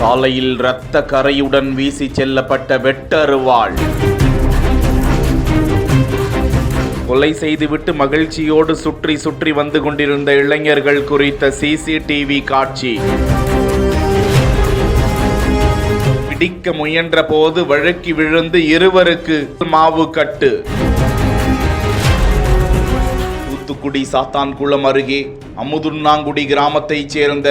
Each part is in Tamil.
சாலையில் இரத்த கரையுடன் வீசி செல்லப்பட்ட வெட்டருவாள் கொலை செய்துவிட்டு மகிழ்ச்சியோடு சுற்றி சுற்றி வந்து கொண்டிருந்த இளைஞர்கள் குறித்த சிசிடிவி காட்சி. பிடிக்க முயன்ற போது வழக்கி விழுந்து இருவருக்கு மாவு கட்டு. தூத்துக்குடி சாத்தான்குளம் அருகே அமுதுண்ணாங்குடி கிராமத்தைச் சேர்ந்த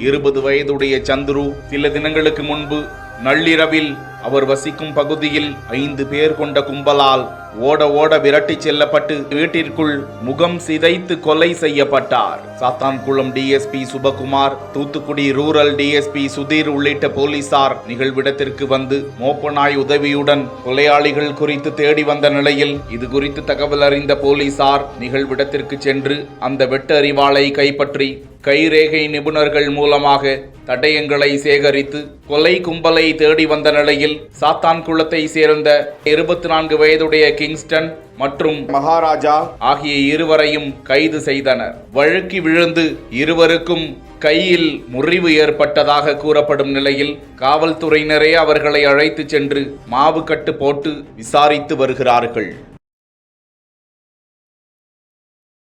இருபது வயதுடைய சந்துரு சில தினங்களுக்கு முன்பு நள்ளிரவில் அவர் வசிக்கும் பகுதியில் ஐந்து பேர் கொண்ட கும்பலால் ஓட ஓட விரட்டிச் செல்லப்பட்டு வீட்டிற்குள் முகம் சிதைத்து கொலை செய்யப்பட்டார். Sathankulam DSP Subakumar Thoothukudi rural DSP Sudhir உள்ளிட்ட போலீசார் நிகழ்விடத்திற்கு வந்து மோப்பநாய் உதவியுடன் கொலையாளிகள் குறித்து தேடி வந்த நிலையில் இது குறித்து தகவல் அறிந்த போலீசார் நிகழ்விடத்திற்கு சென்று அந்த வெட்டு அறிவாளை கைப்பற்றி கைரேகை நிபுணர்கள் மூலமாக தடயங்களை சேகரித்து கொலை கும்பலை தேடி வந்த நிலையில் சாத்தான்குளத்தை சேர்ந்த இருபத்தி நான்கு வயதுடைய கிங்ஸ்டன் மற்றும் மகாராஜா ஆகிய இருவரையும் கைது செய்தனர். வழுக்கி விழுந்து இருவருக்கும் கையில் முறிவு ஏற்பட்டதாக கூறப்படும் நிலையில் காவல்துறையினரே அவர்களை அழைத்துச் சென்று மாவு கட்டு போட்டு விசாரித்து வருகிறார்கள்.